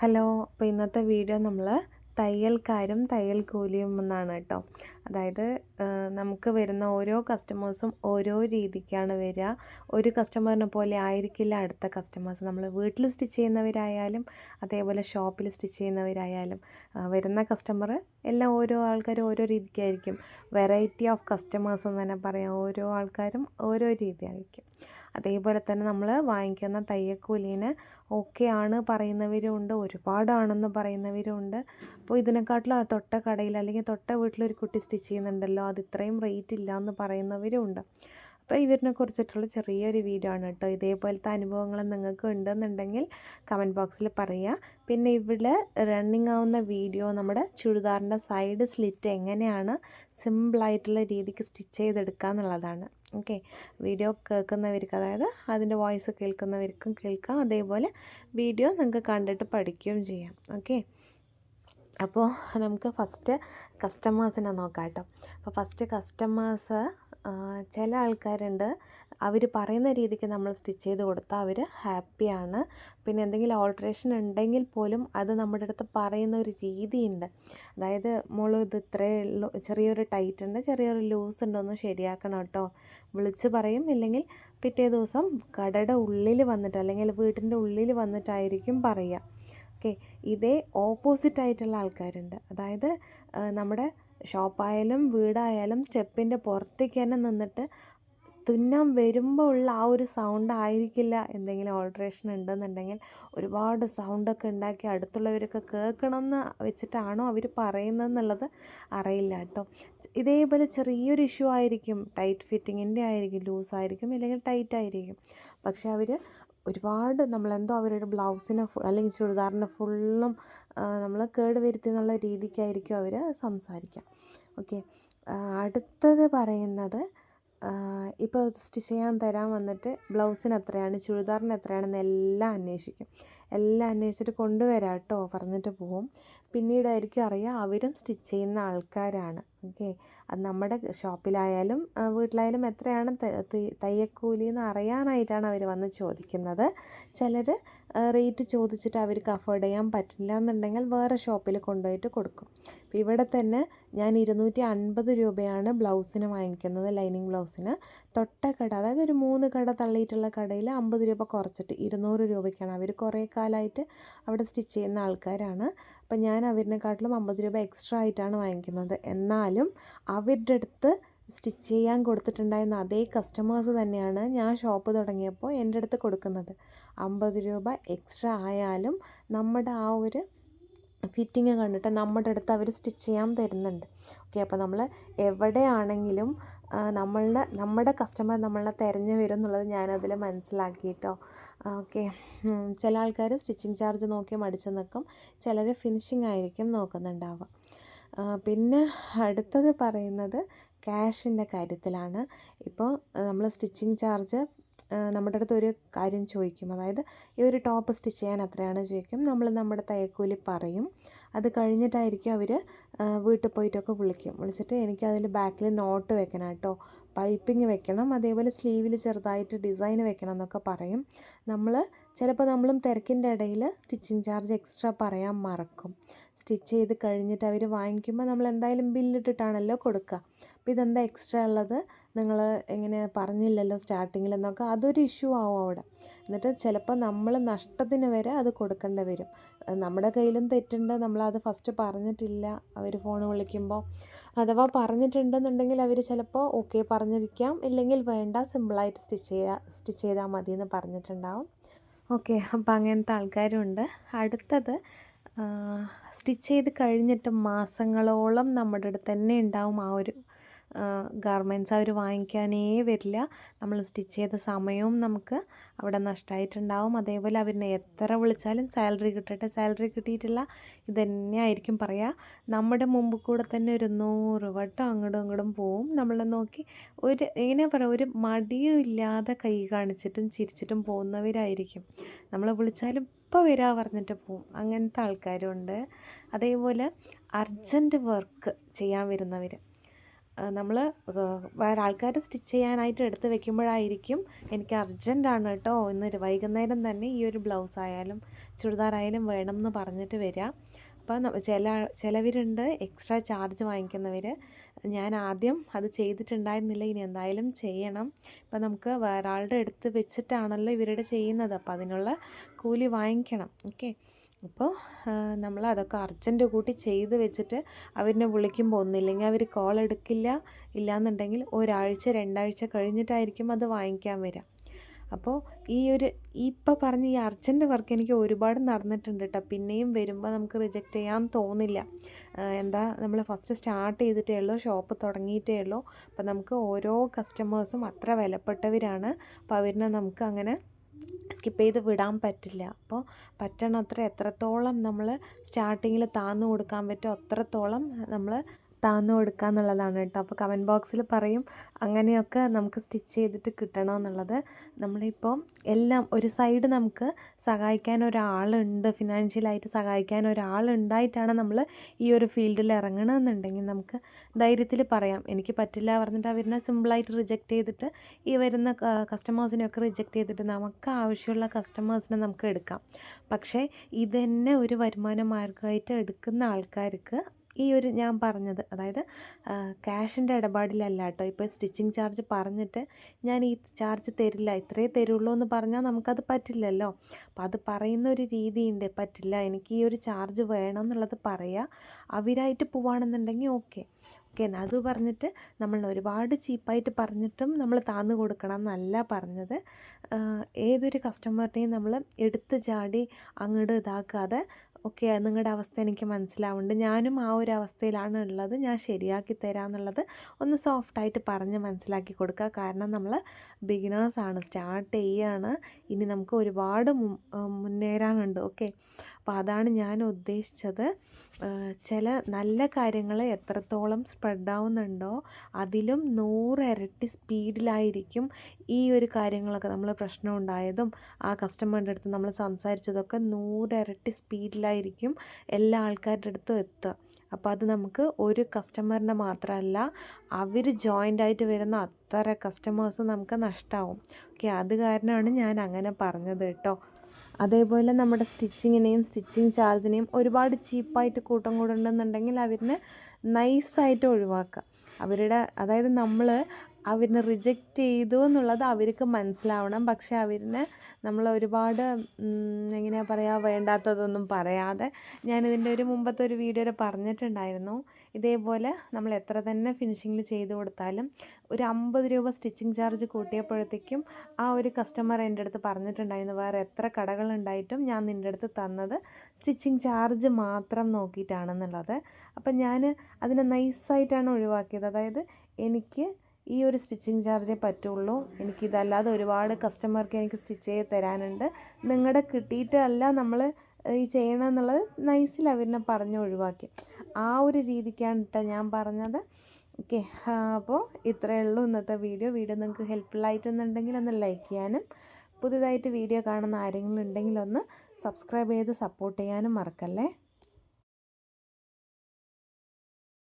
Hello അപ്പോൾ ഇന്നത്തെ video നമ്മൾ തയ്യൽക്കാരും തയ്യൽ കൂലിയും എന്നാണ് കേട്ടോ. അതായത് നമുക്ക് വരുന്ന ഓരോ കസ്റ്റമേഴ്സും ഓരോ രീതിക്കാണ് വരിക. ഒരു കസ്റ്റമറിനെ പോലെ ആയിരിക്കില്ല അടുത്ത കസ്റ്റമേഴ്സ്. നമ്മൾ വീട്ടിൽ സ്റ്റിച്ച് ചെയ്യുന്നവരായാലും അതേപോലെ ഷോപ്പിൽ സ്റ്റിച്ച് ചെയ്യുന്നവരായാലും വരുന്ന കസ്റ്റമർ എല്ലാം ഓരോ ആൾക്കാരും ഓരോ രീതിക്കായിരിക്കും. വെറൈറ്റി ഓഫ് കസ്റ്റമേഴ്സ് എന്ന് തന്നെ പറയാം. ഓരോ ആൾക്കാരും ഓരോ രീതിയായിരിക്കും. അതേപോലെ തന്നെ നമ്മൾ വാങ്ങിക്കുന്ന തയ്യക്കൂലീന് ഓക്കെ ആണ് പറയുന്നവരും ഉണ്ട് ഒരുപാടാണെന്ന് പറയുന്നവരും ഉണ്ട് അപ്പോൾ ഇതിനെക്കാട്ടിലും തൊട്ട കടയിൽ അല്ലെങ്കിൽ തൊട്ട വീട്ടിലൊരു കുട്ടി സ്റ്റിച്ച് ചെയ്യുന്നുണ്ടല്ലോ അത് ഇത്രയും റേറ്റ് ഇല്ല എന്ന് പറയുന്നവരും ഉണ്ട് അപ്പോൾ ഇവരിനെ കുറിച്ചിട്ടുള്ള ചെറിയൊരു വീഡിയോ ആണ് കേട്ടോ ഇതേപോലത്തെ അനുഭവങ്ങൾ നിങ്ങൾക്ക് ഉണ്ടെന്നുണ്ടെങ്കിൽ കമന്റ് ബോക്സിൽ പറയുക പിന്നെ ഇവിടെ റണ്ണിങ് ആവുന്ന വീഡിയോ നമ്മുടെ ചുരിദാറിന്റെ സൈഡ് സ്ലിറ്റ് എങ്ങനെയാണ് സിമ്പിളായിട്ടുള്ള രീതിക്ക് സ്റ്റിച്ച് ചെയ്തെടുക്കുക എന്നുള്ളതാണ്. ഓക്കെ വീഡിയോ കേൾക്കുന്നവർക്ക് അതായത് അതിന്റെ വോയിസ് കേൾക്കുന്നവർക്കും കേൾക്കാം. അതേപോലെ വീഡിയോ നിങ്ങൾക്ക് കണ്ടിട്ട് പഠിക്കുകയും ചെയ്യാം. ഓക്കെ അപ്പോൾ നമുക്ക് ഫസ്റ്റ് കസ്റ്റമേഴ്സിനെ നോക്കാം കേട്ടോ അപ്പോൾ ഫസ്റ്റ് കസ്റ്റമേഴ്സ് ചില ആൾക്കാരുണ്ട്. അവർ പറയുന്ന രീതിക്ക് നമ്മൾ സ്റ്റിച്ച് ചെയ്ത് കൊടുത്താൽ അവർ ഹാപ്പിയാണ്. പിന്നെ എന്തെങ്കിലും ഓൾട്രേഷൻ ഉണ്ടെങ്കിൽ പോലും അത് നമ്മുടെ അടുത്ത് പറയുന്ന ഒരു രീതിയുണ്ട്. അതായത് മോൾ ഇത് ഇത്രയേ ഉള്ളൂ ചെറിയൊരു ടൈറ്റ് ഉണ്ട് ചെറിയൊരു ലൂസ് ഉണ്ടോന്ന് ശരിയാക്കണം കേട്ടോ. വിളിച്ച് പറയും. ഇല്ലെങ്കിൽ പിറ്റേ ദിവസം കടയുടെ ഉള്ളിൽ വന്നിട്ട് അല്ലെങ്കിൽ വീട്ടിന്റെ ഉള്ളിൽ വന്നിട്ടായിരിക്കും പറയുക. ഓക്കെ. ഇതേ ഓപ്പോസിറ്റ് ആയിട്ടുള്ള ആൾക്കാരുണ്ട്. അതായത് നമ്മുടെ ഷോപ്പായാലും വീടായാലും സ്റ്റെപ്പിന്റെ പുറത്തേക്ക് തന്നെ നിന്നിട്ട് തുന്നാൻ വരുമ്പോൾ ഉള്ള ആ ഒരു സൗണ്ട് ആയിരിക്കില്ല എന്തെങ്കിലും ഓൾട്രേഷൻ ഉണ്ടെന്നുണ്ടെങ്കിൽ ഒരുപാട് സൗണ്ടൊക്കെ ഉണ്ടാക്കി അടുത്തുള്ളവരൊക്കെ കേൾക്കണമെന്ന് വെച്ചിട്ടാണോ അവർ പറയുന്നതെന്നുള്ളത് അറിയില്ല കേട്ടോ. ഇതേപോലെ ചെറിയൊരു ഇഷ്യൂ ആയിരിക്കും ടൈറ്റ് ഫിറ്റിങ്ങിന്റെ ആയിരിക്കും ലൂസ് ആയിരിക്കും അല്ലെങ്കിൽ ടൈറ്റ് ആയിരിക്കും. പക്ഷെ അവർ ഒരുപാട് നമ്മളെന്തോ അവരുടെ ബ്ലൗസിനെ അല്ലെങ്കിൽ ചുരിദാറിനെ ഫുള്ളും നമ്മൾ കേട് വരുത്തി എന്നുള്ള രീതിക്കായിരിക്കും അവർ സംസാരിക്കുക ഓക്കെ. അടുത്തത് പറയുന്നത് ഇപ്പോൾ സ്റ്റിച്ച് ചെയ്യാൻ തരാൻ വന്നിട്ട് ബ്ലൗസിന് എത്രയാണ് ചുരിദാറിന് എത്രയാണെന്ന് എല്ലാം അന്വേഷിക്കും. എല്ലാം അന്വേഷിച്ചിട്ട് കൊണ്ടുവരാം കേട്ടോ പറഞ്ഞിട്ട് പോവും. പിന്നീടായിരിക്കും അറിയാം അവരും സ്റ്റിച്ച് ചെയ്യുന്ന ആൾക്കാരാണ്. ഓക്കെ. അത് നമ്മുടെ ഷോപ്പിലായാലും വീട്ടിലായാലും എത്രയാണ് തയ്യക്കൂലി എന്ന് അറിയാനായിട്ടാണ് അവർ വന്ന് ചോദിക്കുന്നത്. ചിലർ റേറ്റ് ചോദിച്ചിട്ട് അവർക്ക് അഫോർഡ് ചെയ്യാൻ പറ്റില്ല എന്നുണ്ടെങ്കിൽ വേറെ ഷോപ്പിൽ കൊണ്ടുപോയിട്ട് കൊടുക്കും. അപ്പോൾ ഇവിടെ തന്നെ ഞാൻ ഇരുന്നൂറ്റി അൻപത് രൂപയാണ് ബ്ലൗസിന് വാങ്ങിക്കുന്നത് ലൈനിങ് ബ്ലൗസിന്. തൊട്ട കട അതായത് ഒരു മൂന്ന് കട തള്ളിയിട്ടുള്ള കടയിൽ അമ്പത് രൂപ കുറച്ചിട്ട് ഇരുന്നൂറ് രൂപയ്ക്കാണ്. അവർ കുറേ കാലമായിട്ട് അവിടെ സ്റ്റിച്ച് ചെയ്യുന്ന ആൾക്കാരാണ്. അപ്പം ഞാൻ അവരിനെക്കാട്ടിലും അമ്പത് രൂപ എക്സ്ട്രാ ആയിട്ടാണ് വാങ്ങിക്കുന്നത്. എന്നാലും അവരുടെ അടുത്ത് സ്റ്റിച്ച് ചെയ്യാൻ കൊടുത്തിട്ടുണ്ടായിരുന്ന അതേ കസ്റ്റമേഴ്സ് തന്നെയാണ് ഞാൻ ഷോപ്പ് തുടങ്ങിയപ്പോൾ എന്റെ അടുത്ത് കൊടുക്കുന്നത്. അമ്പത് രൂപ എക്സ്ട്രാ ആയാലും നമ്മുടെ ആ ഒരു ഫിറ്റിങ് കണ്ടിട്ട് നമ്മുടെ അടുത്ത് അവർ സ്റ്റിച്ച് ചെയ്യാൻ തരുന്നുണ്ട്. ഓക്കെ അപ്പോൾ നമ്മൾ എവിടെയാണെങ്കിലും നമ്മളുടെ നമ്മുടെ കസ്റ്റമർ നമ്മളെ തിരഞ്ഞു വരും എന്നുള്ളത് ഞാനതിൽ മനസ്സിലാക്കിയിട്ടോ ഓക്കെ ചില ആൾക്കാർ സ്റ്റിച്ചിങ് ചാർജ് നോക്കി മടിച്ച് നിൽക്കും ചിലർ ഫിനിഷിംഗ് ആയിരിക്കും നോക്കുന്നുണ്ടാവുക. പിന്നെ അടുത്തത് പറയുന്നത് ക്യാഷിന്റെ കാര്യത്തിലാണ്. ഇപ്പോൾ നമ്മൾ സ്റ്റിച്ചിങ് ചാർജ് നമ്മുടെ അടുത്ത് ഒരു കാര്യം ചോദിക്കും. അതായത് ഈ ഒരു ടോപ്പ് സ്റ്റിച്ച് ചെയ്യാൻ എത്രയാണ് ചോദിക്കും. നമ്മൾ നമ്മുടെ തയ്യക്കൂലി പറയും. അത് കഴിഞ്ഞിട്ടായിരിക്കും അവർ വീട്ടിൽ പോയിട്ടൊക്കെ വിളിക്കും. വിളിച്ചിട്ട് എനിക്ക് അതിൽ ബാക്കിൽ നോട്ട് വെക്കണം കേട്ടോ. പൈപ്പിംഗ് വെക്കണം. അതേപോലെ സ്ലീവിൽ ചെറുതായിട്ട് ഡിസൈൻ വെക്കണം എന്നൊക്കെ പറയും. നമ്മൾ ചിലപ്പോൾ നമ്മളും തിരക്കിന്റെ ഇടയിൽ സ്റ്റിച്ചിങ് ചാർജ് എക്സ്ട്രാ പറയാൻ മറക്കും. സ്റ്റിച്ച് ചെയ്ത് കഴിഞ്ഞിട്ട് അവർ വാങ്ങിക്കുമ്പോൾ നമ്മൾ എന്തായാലും ബില്ലിട്ടിട്ടാണല്ലോ കൊടുക്കുക. അപ്പോൾ ഇതെന്താ എക്സ്ട്രാ ഉള്ളത്? നിങ്ങൾ എങ്ങനെ പറഞ്ഞില്ലല്ലോ സ്റ്റാർട്ടിങ്ങിൽ എന്നൊക്കെ? അതൊരു ഇഷ്യൂ ആവും അവിടെ. എന്നിട്ട് ചിലപ്പോൾ നമ്മൾ നഷ്ടത്തിന് വരെ അത് കൊടുക്കേണ്ടി വരും. നമ്മുടെ കയ്യിലും തെറ്റുണ്ട്. നമ്മളത് ഫസ്റ്റ് പറഞ്ഞിട്ടില്ല. അവർ ഫോൺ വിളിക്കുമ്പോൾ അഥവാ പറഞ്ഞിട്ടുണ്ടെന്നുണ്ടെങ്കിൽ അവർ ചിലപ്പോൾ ഓക്കെ പറഞ്ഞിരിക്കാം. ഇല്ലെങ്കിൽ വേണ്ട സിമ്പിളായിട്ട് സ്റ്റിച്ച് ചെയ്യുക സ്റ്റിച്ച് ചെയ്താൽ മതി എന്ന് പറഞ്ഞിട്ടുണ്ടാവും. ഓക്കെ അപ്പം അങ്ങനത്തെ ആൾക്കാരുണ്ട്. അടുത്തത് സ്റ്റിച്ച് ചെയ്ത് കഴിഞ്ഞിട്ട് മാസങ്ങളോളം നമ്മുടെ അടുത്ത് തന്നെ ഉണ്ടാവും ആ ഒരു ഗാർമെന്റ്സ് അവർ വാങ്ങിക്കാനേ വരില്ല. നമ്മൾ സ്റ്റിച്ച് ചെയ്ത സമയവും നമുക്ക് അവിടെ നഷ്ടമായിട്ടുണ്ടാവും അതേപോലെ അവരിനെ എത്ര വിളിച്ചാലും സാലറി കിട്ടട്ടെ. സാലറി കിട്ടിയിട്ടില്ല ഇതന്നെ ആയിരിക്കും പറയുക നമ്മുടെ മുമ്പ് കൂടെ തന്നെ ഒരു നൂറ് വട്ടം അങ്ങോട്ടും ഇങ്ങോട്ടും പോവും. നമ്മളെ നോക്കി ഒരു എങ്ങനെ പറയുക ഒരു മടിയും ഇല്ലാതെ കൈ കാണിച്ചിട്ടും ചിരിച്ചിട്ടും പോകുന്നവരായിരിക്കും. നമ്മൾ വിളിച്ചാലും ഇപ്പോൾ വരാ പറഞ്ഞിട്ട് പോവും. അങ്ങനത്തെ ആൾക്കാരുണ്ട്. അതേപോലെ അർജന്റ് വർക്ക് ചെയ്യാൻ വരുന്നവർ നമ്മൾ വേറെ ആൾക്കാർ സ്റ്റിച്ച് ചെയ്യാനായിട്ട് എടുത്ത് വെക്കുമ്പോഴായിരിക്കും എനിക്ക് അർജന്റാണ് കേട്ടോ. ഇന്ന് വൈകുന്നേരം തന്നെ ഈ ഒരു ബ്ലൗസ് ആയാലും ചുരിദാറായാലും വേണം എന്ന് പറഞ്ഞിട്ട് വരിക അപ്പം ചില ചിലവരുണ്ട് എക്സ്ട്രാ ചാർജ് വാങ്ങിക്കുന്നവർ ഞാൻ ആദ്യം അത് ചെയ്തിട്ടുണ്ടായിരുന്നില്ല ഇനി എന്തായാലും ചെയ്യണം. ഇപ്പം നമുക്ക് വേറെ ആളുടെ അടുത്ത് വെച്ചിട്ടാണല്ലോ ഇവരുടെ ചെയ്യുന്നത്. അപ്പോൾ അതിനുള്ള കൂലി വാങ്ങിക്കണം. ഓക്കെ അപ്പോൾ നമ്മൾ അതൊക്കെ അർജന്റ് കൂട്ടി ചെയ്ത് വെച്ചിട്ട് അവരിനെ വിളിക്കുമ്പോൾ ഒന്നില്ലെങ്കിൽ അവർ കോൾ എടുക്കില്ല ഇല്ലയെന്നുണ്ടെങ്കിൽ ഒരാഴ്ച രണ്ടാഴ്ച കഴിഞ്ഞിട്ടായിരിക്കും അത് വാങ്ങിക്കാൻ വരിക അപ്പോൾ ഈ ഒരു ഇപ്പം പറഞ്ഞ ഈ അർജന്റ് വർക്ക് എനിക്ക് ഒരുപാട് നടന്നിട്ടുണ്ട് കേട്ടോ പിന്നെയും വരുമ്പോൾ നമുക്ക് റിജക്റ്റ് ചെയ്യാൻ തോന്നില്ല. എന്താ നമ്മൾ ഫസ്റ്റ് സ്റ്റാർട്ട് ചെയ്തിട്ടേ ഉള്ളൂ ഷോപ്പ് തുടങ്ങിയിട്ടേ ഉള്ളൂ. അപ്പോൾ നമുക്ക് ഓരോ കസ്റ്റമേഴ്സും അത്ര വിലപ്പെട്ടവരാണ്. അപ്പോൾ അവരിനെ നമുക്ക് അങ്ങനെ സ്കിപ്പ് ചെയ്ത് വിടാൻ പറ്റില്ല. അപ്പോൾ പറ്റണത്ര എത്രത്തോളം നമ്മൾ സ്റ്റാർട്ടിങ്ങിൽ താന്നു കൊടുക്കാൻ പറ്റുമോ അത്രത്തോളം നമ്മൾ താന്നു കൊടുക്കുക എന്നുള്ളതാണ് കേട്ടോ അപ്പോൾ കമന്റ് ബോക്സിൽ പറയും അങ്ങനെയൊക്കെ നമുക്ക് സ്റ്റിച്ച് ചെയ്തിട്ട് കിട്ടണം എന്നുള്ളത് നമ്മളിപ്പോൾ എല്ലാം ഒരു സൈഡ് നമുക്ക് സഹായിക്കാൻ ഒരാളുണ്ട് ഫിനാൻഷ്യലായിട്ട് സഹായിക്കാൻ ഒരാളുണ്ടായിട്ടാണ് നമ്മൾ ഈ ഒരു ഫീൽഡിൽ ഇറങ്ങണമെന്നുണ്ടെങ്കിൽ നമുക്ക് ധൈര്യത്തിൽ പറയാം. എനിക്ക് പറ്റില്ല പറഞ്ഞിട്ട് അവരിനെ സിമ്പിളായിട്ട് റിജക്റ്റ് ചെയ്തിട്ട് ഈ വരുന്ന കസ്റ്റമേഴ്സിനെയൊക്കെ റിജക്റ്റ് ചെയ്തിട്ട് നമുക്ക് ആവശ്യമുള്ള കസ്റ്റമേഴ്സിനെ നമുക്ക് എടുക്കാം. പക്ഷേ ഇതന്നെ ഒരു വരുമാന മാർഗമായിട്ട് എടുക്കുന്ന ആൾക്കാർക്ക് ഈ ഒരു ഞാൻ പറഞ്ഞത്. അതായത് ക്യാഷിന്റെ ഇടപാടിലല്ല കേട്ടോ. ഇപ്പോൾ സ്റ്റിച്ചിങ് ചാർജ് പറഞ്ഞിട്ട് ഞാൻ ഈ ചാർജ് തരില്ല ഇത്രേ തരുള്ളൂ എന്ന് പറഞ്ഞാൽ നമുക്കത് പറ്റില്ലല്ലോ. അപ്പോൾ അത് പറയുന്ന ഒരു രീതിയുണ്ട്. പറ്റില്ല എനിക്ക് ഈ ഒരു ചാർജ് വേണം എന്നുള്ളത് പറയുക അവരായിട്ട് പോവുകയാണെന്നുണ്ടെങ്കിൽ ഓക്കെ. ഓക്കെ അത് പറഞ്ഞിട്ട് നമ്മൾ ഒരുപാട് ചീപ്പായിട്ട് പറഞ്ഞിട്ടും നമ്മൾ താന്നു കൊടുക്കണം എന്നല്ല പറഞ്ഞത്. ഏതൊരു കസ്റ്റമറിനെയും നമ്മൾ എടുത്ത് ചാടി അങ്ങോട്ട് ഇതാക്കാതെ ഓക്കെ നിങ്ങളുടെ അവസ്ഥ എനിക്ക് മനസ്സിലാവുന്നുണ്ട് ഞാനും ആ ഒരു അവസ്ഥയിലാണ് ഉള്ളത്. ഞാൻ ശരിയാക്കി തരാമെന്നുള്ളത് ഒന്ന് സോഫ്റ്റായിട്ട് പറഞ്ഞ് മനസ്സിലാക്കി കൊടുക്കുക. കാരണം നമ്മൾ ബിഗിനേഴ്സാണ് സ്റ്റാർട്ട് ചെയ്യുകയാണ് ഇനി നമുക്ക് ഒരുപാട് മുന്നേറാനുണ്ട്. ഓക്കെ. അപ്പോൾ അതാണ് ഞാൻ ഉദ്ദേശിച്ചത്. ചില നല്ല കാര്യങ്ങൾ എത്രത്തോളം സ്പ്രെഡ് ആവുന്നുണ്ടോ അതിലും നൂറിരട്ടി സ്പീഡിലായിരിക്കും ഈ ഒരു കാര്യങ്ങളൊക്കെ നമ്മൾ പ്രശ്നം ഉണ്ടായതും ആ കസ്റ്റമറിന്റെ അടുത്ത് നമ്മൾ സംസാരിച്ചതൊക്കെ നൂറിരട്ടി സ്പീഡിലായിരിക്കും എല്ലാ ആൾക്കാരുടെ അടുത്തും എത്തുക. അപ്പോൾ അത് നമുക്ക് ഒരു കസ്റ്റമറിനെ മാത്രമല്ല അവർ ജോയിന്റ് ആയിട്ട് വരുന്ന അത്ര കസ്റ്റമേഴ്സും നമുക്ക് നഷ്ടമാവും ഓക്കെ അത് കാരണമാണ് ഞാൻ അങ്ങനെ പറഞ്ഞത് കേട്ടോ. അതേപോലെ നമ്മുടെ സ്റ്റിച്ചിങ്ങിനെയും സ്റ്റിച്ചിങ് ചാർജിനെയും ഒരുപാട് ചീപ്പായിട്ട് കൂട്ടം കൂടുന്നുണ്ടെന്നുണ്ടെങ്കിൽ അവരിനെ നൈസായിട്ട് ഒഴിവാക്കുക. അവരുടെ അതായത് നമ്മൾ അവരിനെ റിജക്റ്റ് ചെയ്തു എന്നുള്ളത് അവർക്ക് മനസ്സിലാവണം. പക്ഷെ അവരിനെ നമ്മൾ ഒരുപാട് എങ്ങനെയാ പറയുക വേണ്ടാത്തതൊന്നും പറയാതെ ഞാനിതിന്റെ ഒരു മുമ്പത്തെ ഒരു വീഡിയോയിൽ പറഞ്ഞിട്ടുണ്ടായിരുന്നു. ഇതേപോലെ നമ്മൾ എത്ര തന്നെ ഫിനിഷിങ്ങിൽ ചെയ്ത് കൊടുത്താലും ഒരു അമ്പത് രൂപ സ്റ്റിച്ചിങ് ചാർജ് കൂട്ടിയപ്പോഴത്തേക്കും ആ ഒരു കസ്റ്റമർ എന്റെ അടുത്ത് പറഞ്ഞിട്ടുണ്ടായിരുന്നു വേറെ എത്ര കടകളുണ്ടായിട്ടും ഞാൻ നിന്റെ അടുത്ത് തന്നത് സ്റ്റിച്ചിങ് ചാർജ് മാത്രം നോക്കിയിട്ടാണെന്നുള്ളത്. അപ്പം ഞാൻ അതിനെ നൈസായിട്ടാണ് ഒഴിവാക്കിയത്. അതായത് എനിക്ക് ഈ ഒരു സ്റ്റിച്ചിങ് ചാർജേ പറ്റുള്ളൂ. എനിക്കിതല്ലാതെ ഒരുപാട് കസ്റ്റമർക്ക് എനിക്ക് സ്റ്റിച്ച് ചെയ്ത് തരാനുണ്ട്. നിങ്ങളുടെ കിട്ടിയിട്ടല്ല നമ്മൾ ഈ ചെയ്യണം എന്നുള്ളത് നൈസിൽ അവരിനെ പറഞ്ഞ് ഒഴിവാക്കി. ആ ഒരു രീതിക്കാണ് കേട്ടോ ഞാൻ പറഞ്ഞത്. ഓക്കെ അപ്പോൾ ഇത്രയേ ഉള്ളൂ ഇന്നത്തെ വീഡിയോ. വീഡിയോ നിങ്ങൾക്ക് ഹെൽപ്ഫുൾ ആയിട്ടുണ്ടെങ്കിൽ ഒന്ന് ലൈക്ക് ചെയ്യാനും പുതിയതായിട്ട് വീഡിയോ കാണുന്ന ആരെങ്കിലും ഉണ്ടെങ്കിൽ ഒന്ന് സബ്സ്ക്രൈബ് ചെയ്ത് സപ്പോർട്ട് ചെയ്യാനും മറക്കല്ലേ?